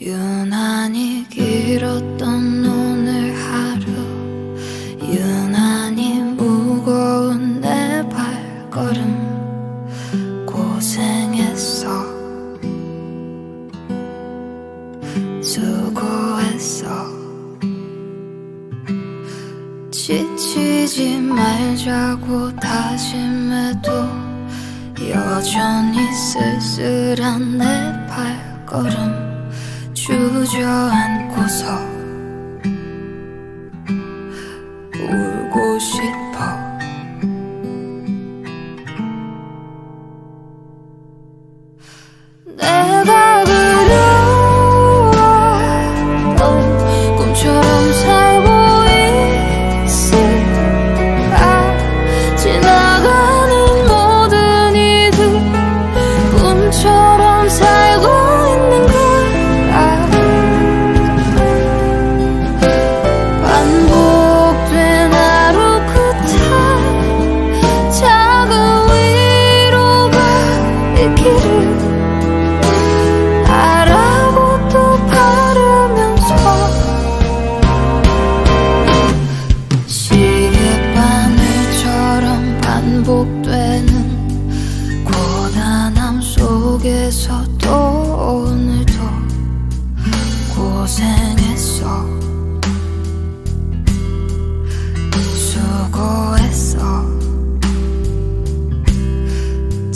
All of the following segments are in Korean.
유난히 길었던 오늘 하루. 유난히 무거운 내 발걸음. 고생했어. 수고했어. 지치지 말자고 다짐해도 여전히 쓸쓸한 내 발걸음. 주저앉고서 울고 싶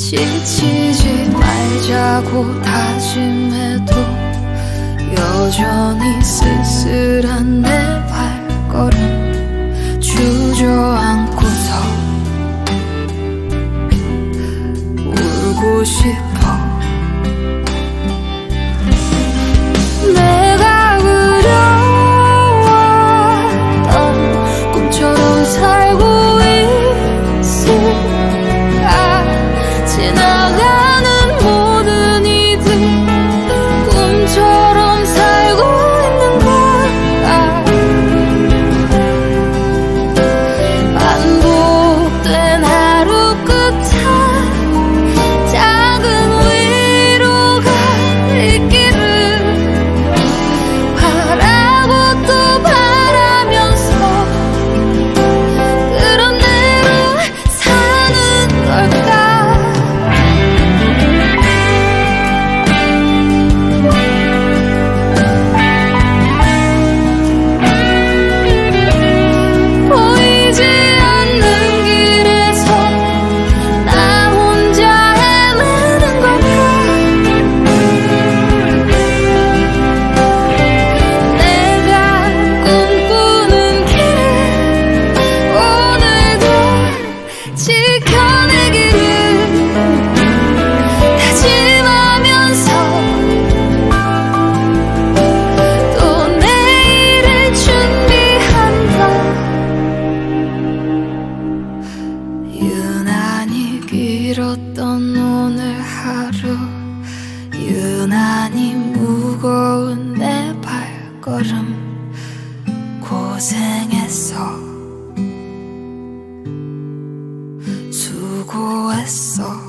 지치지 말자고 다짐해도 여전히 쓸쓸한 내 발걸음 주저 지켜내기를 다짐하면서 또 내일을 준비한다 유난히 길었던 오늘 하루 유난히 무거운 내 발걸음. 보고 왔어.